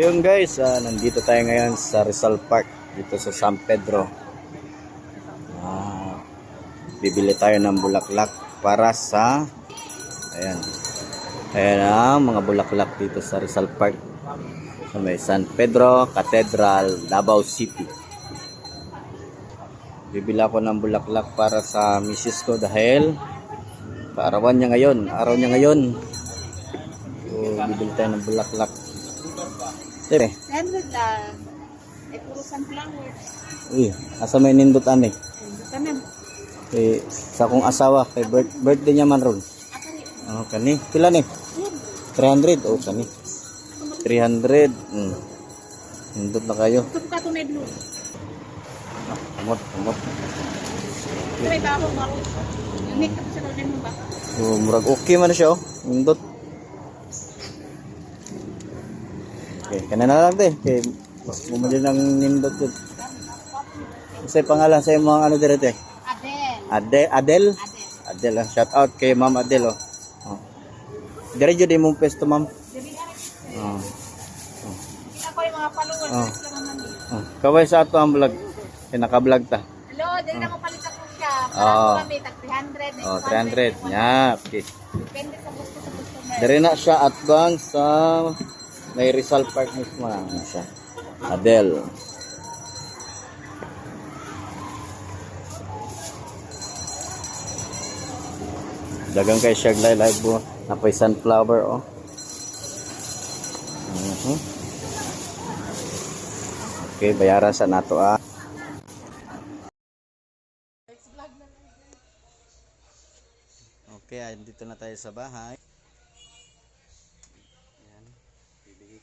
Yun guys, ah, nandito tayo ngayon sa Rizal Park dito sa San Pedro. Ah, bibili tayo ng bulaklak para sa ayan. Ayan ang mga bulaklak dito sa Rizal Park. Sa may San Pedro Cathedral, Davao City. Bibili ako ng bulaklak para sa misis ko dahil kaarawan niya ngayon. Araw niya ngayon. So, bibili tayo ng bulaklak. Tere. 100 lang. Eh, puro sunflowers. Uy, asa may nindot ani? Kanan. Eh, sa akong asawa, kay birth, birthday niya man ron. Rin. Oh, kani. Pila ni? 300. Oh, kani. 300. Mm. Nindot na kayo. Ito ka ito may blue. Kamot, kamot. Ito may bago, bago. Unique ka sa order mo ba? So, murag okay man siya, oh. Nindot. Okay, kana na lang, te. Okay, bumili ng nindot yun. Kasi pangalan sa mga ano dire, te? Adele. Ade, Adel? Adele. Adel, ah. shout out kay Ma'am Adel, oh. oh. Dire jud imong pesto, ma'am. Oh. Kita ko yung mga followers. Oh. Eh. Oh. Kaway sa ato ang vlog. Kaya naka-vlog ta. Hello, dili na mo palit ako siya. Para kami, tag 300. Oh, 300. Yeah, okay. Depende sa gusto sa customer. Dire na siya at bang sa may Rizal Park mismo na ano siya. Adel. Dagang kay siya live live mo. Napoy sunflower oh. Mhm. Okay, bayaran sa nato ah. Okay, ah, dito na tayo sa bahay.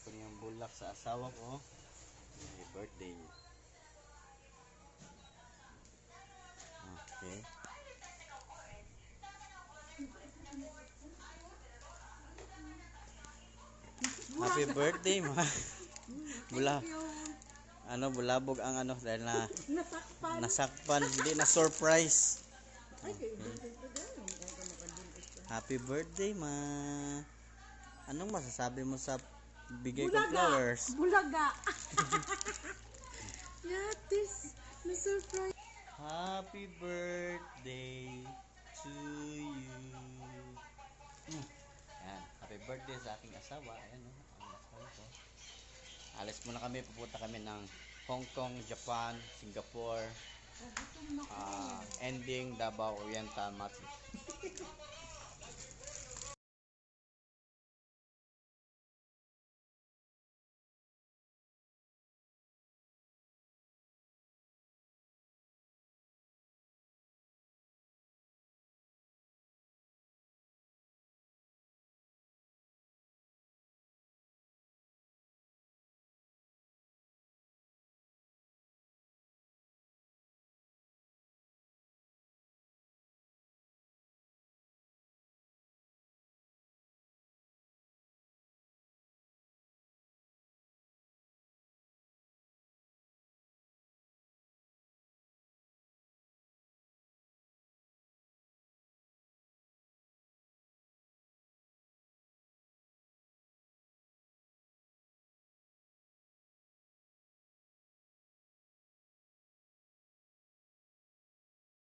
Ko niyang bulak sa asawa ko. May birthday niya. Okay. Happy birthday, ma. Bula. Ano, bulabog ang ano dahil na Nasakpan. nasakpan, hindi na surprise. Happy birthday, ma. Anong masasabi mo sa bigay ko flowers? Bulaga. Yatis. Na-surprise. Happy birthday to you. Yan. Happy birthday sa aking asawa. Ayan, oh, ang asawa ko. Alis muna kami. Pupunta kami ng Hong Kong, Japan, Singapore. ah, ending Davao Oriental Mati.